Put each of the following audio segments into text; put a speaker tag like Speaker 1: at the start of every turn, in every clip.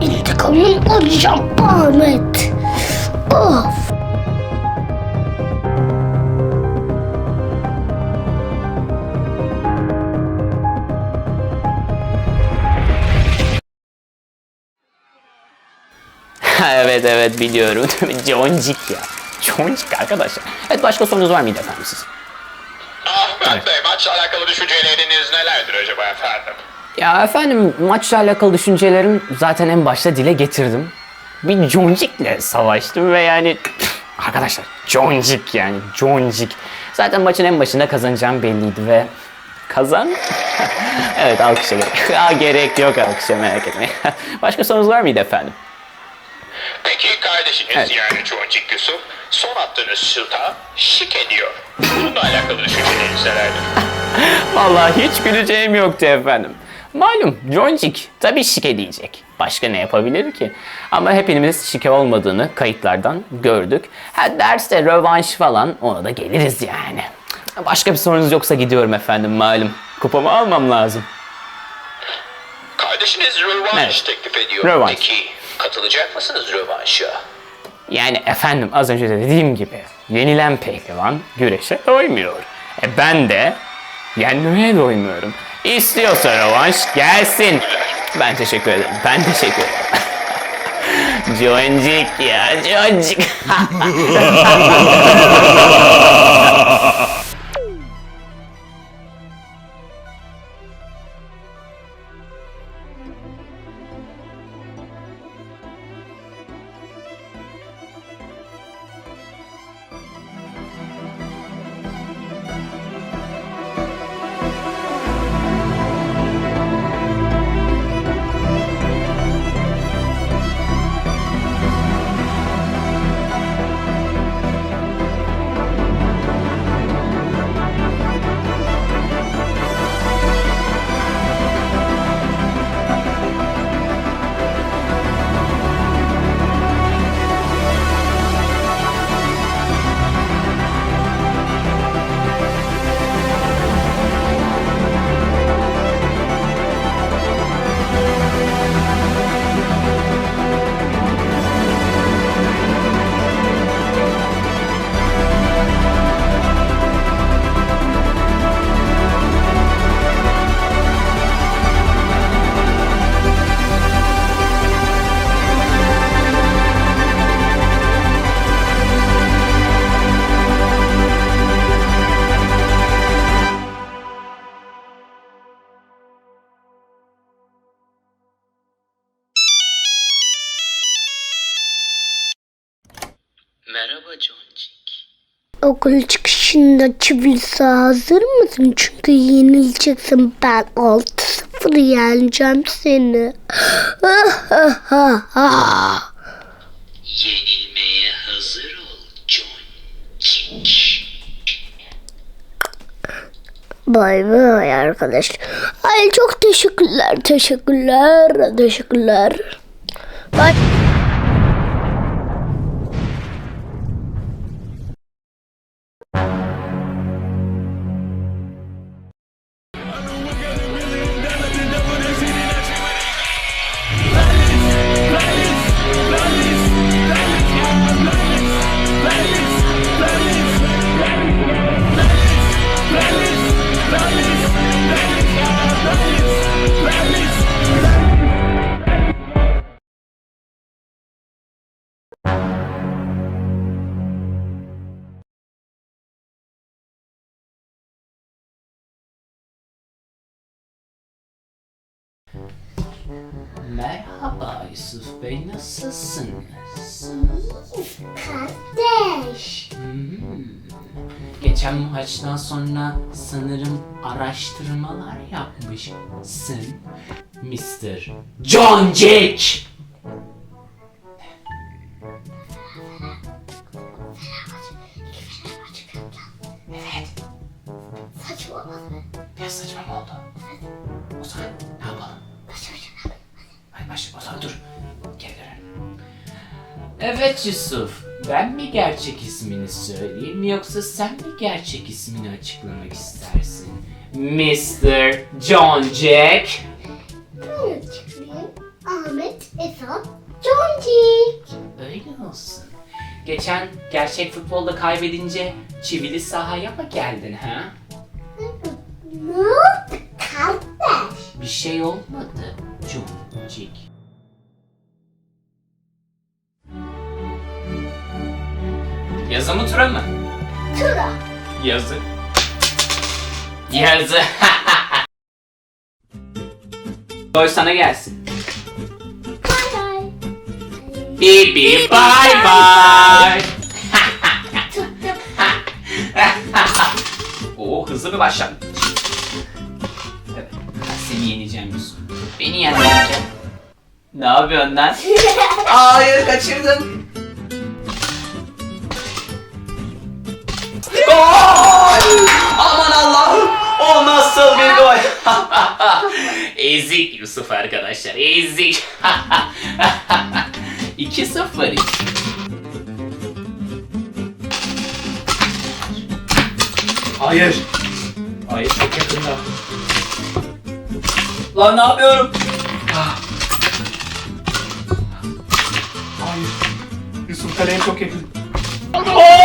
Speaker 1: İntikamını alacağım Ahmet. Of.
Speaker 2: evet evet biliyorum. Joncik ya. Joncik arkadaşlar. Evet başka sorunuz var mıydı efendim siz?
Speaker 3: Ahmet Bey maçla alakalı düşünceleriniz nelerdir acaba efendim?
Speaker 2: Ya efendim maçla alakalı düşüncelerim zaten en başta dile getirdim. Bir Joncik'le savaştım ve yani arkadaşlar Joncik yani Joncik. Zaten maçın en başında kazanacağım belliydi ve kazan. evet alkışa gerek. Aa, gerek yok alkışa merak etmeyin. Başka sorunuz var mıydı efendim?
Speaker 3: Peki kardeşiniz
Speaker 2: Evet.
Speaker 3: yani Çoncuk Yusuf son attığınız şuta şık ediyor. Bununla alakalı düşünceleriniz nelerdir?
Speaker 2: Vallahi hiç güleceğim yoktu efendim. Malum Joncik tabii şike diyecek. Başka ne yapabilir ki? Ama hepimiz şike olmadığını kayıtlardan gördük. Ha derste rövanş falan ona da geliriz yani. Başka bir sorunuz yoksa gidiyorum efendim malum. Kupamı almam lazım.
Speaker 3: Kardeşiniz rövanş
Speaker 2: Evet.
Speaker 3: teklif ediyor.
Speaker 2: Rövanş.
Speaker 3: Peki katılacak mısınız rövanşa?
Speaker 2: Yani efendim az önce de dediğim gibi yenilen pehlivan güreşe doymuyor. E ben de yenmeye doymuyorum. İstiyorsa rövanş gelsin. Ben teşekkür ederim. Ben teşekkür ederim. Joncik ya Joncik.
Speaker 1: Okul çıkışında çivilse hazır mısın? Çünkü yenileceksin. Ben 6-0 yeneceğim seni.
Speaker 3: Yenilmeye hazır ol Çoncuk.
Speaker 1: Bay bay arkadaş. Ay çok teşekkürler, teşekkürler, teşekkürler.
Speaker 2: Merhaba Yusuf Bey nasılsınız?
Speaker 1: Kardeş.
Speaker 2: Geçen maçtan sonra sanırım araştırmalar yapmışsın Mr. Joncik. Evet.
Speaker 1: Saçmalama.
Speaker 2: Biraz saçma oldu? O zaman ne yapalım? Baş, o zaman dur. Geri dönelim. Evet Yusuf. Ben mi gerçek ismini söyleyeyim yoksa sen mi gerçek ismini açıklamak istersin? Mr. John Jack.
Speaker 1: Ben çıkayım. Ahmet Esat Joncik.
Speaker 2: Öyle olsun. Geçen gerçek futbolda kaybedince çivili sahaya mı geldin ha?
Speaker 1: Ne oldu kardeş?
Speaker 2: Bir şey olmadı Joncik. Yazı mı tura mı?
Speaker 1: Tura.
Speaker 2: Yazı. Yazı. Gol sana gelsin.
Speaker 1: Bye bye.
Speaker 2: Bibi bye bye.
Speaker 1: Tuttum.
Speaker 2: Oo hızlı bir başlangıç. Seni yeneceğim Yusuf. Beni yenmeyeceksin. Ne yapıyorsun lan? Hayır kaçırdım. Gol! Aman Allah'ım! O nasıl bir gol? ezik Yusuf arkadaşlar, ezik. 2-0 için. Hayır. Hayır çok yakında. Lan ne yapıyorum? Hayır. Yusuf kaleye çok yakın. Çalıştıklamanı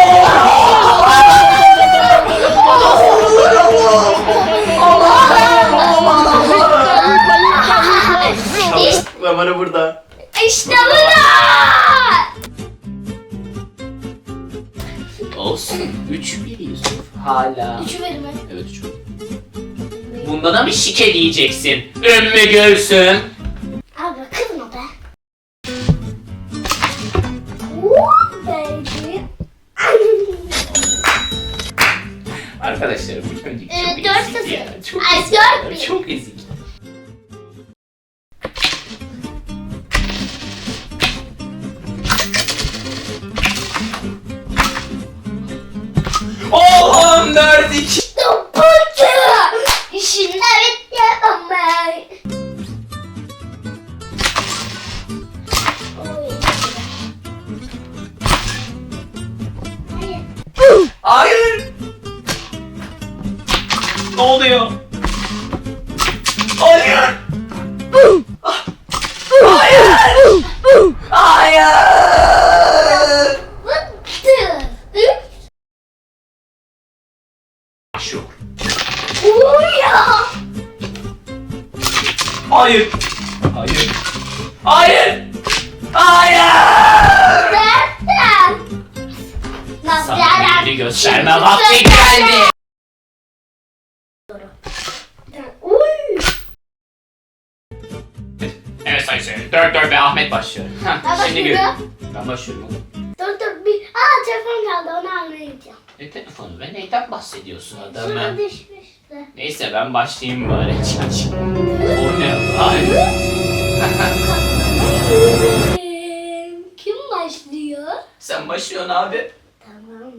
Speaker 2: Mı şike diyeceksin? Ümmü Gülsüm.
Speaker 1: Abi kızma be.
Speaker 2: Arkadaşlar bu çocuk
Speaker 1: Ee,
Speaker 2: çok
Speaker 1: dört
Speaker 2: ezik ya. Çok
Speaker 1: Ay,
Speaker 2: ezik.
Speaker 1: dört bir.
Speaker 2: Çok ezik. Oğlum 4-2.
Speaker 1: Topucu.
Speaker 2: Ne oluyor? Hayır. Hayır. Hayır. Şu.
Speaker 1: Uyuyor.
Speaker 2: Hayır. Hayır. Hayır. Hayır.
Speaker 1: Nereden?
Speaker 2: Sana gününü gösterme vakti geldi. Seyirciler. 4-4 ve Ahmet başlıyor.
Speaker 1: Ben
Speaker 2: Şimdi gör.
Speaker 1: başlıyorum.
Speaker 2: Ben başlıyorum oğlum.
Speaker 1: Dur dur bir. Aa telefon geldi onu anlayacağım.
Speaker 2: Ne telefonu be? Neyden bahsediyorsun adamı?
Speaker 1: düşmüştü.
Speaker 2: Neyse ben başlayayım bari. O ne? Hayır.
Speaker 1: Kim başlıyor?
Speaker 2: Sen başlıyorsun abi.
Speaker 1: Tamam.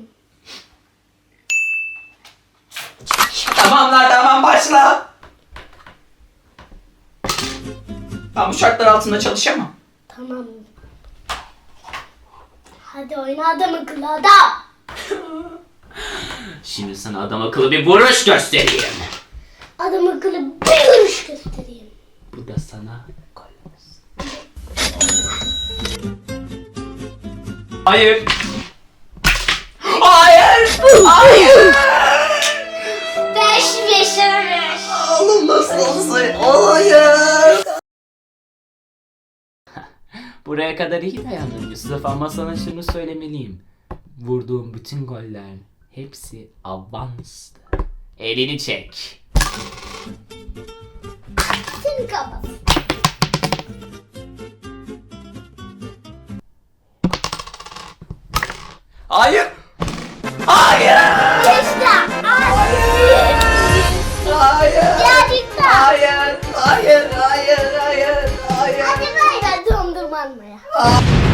Speaker 2: Tamamlar tamam başla. Ben bu şartlar altında çalışamam.
Speaker 1: Tamam. Hadi oyna adam akıllı adam.
Speaker 2: Şimdi sana adam akıllı bir vuruş göstereyim.
Speaker 1: Adam akıllı bir vuruş göstereyim.
Speaker 2: Bu da sana gol. Hayır. Hayır. Hayır.
Speaker 1: Beş beş beş.
Speaker 2: Oğlum nasıl olsa hayır. Buraya kadar iyi dayandın Yusuf ama sana şunu söylemeliyim. Vurduğum bütün goller hepsi avanstı. Elini çek.
Speaker 1: Kafası.
Speaker 2: Hayır. Hayır.
Speaker 1: Hayır.
Speaker 2: Hayır. Hayır. Hayır.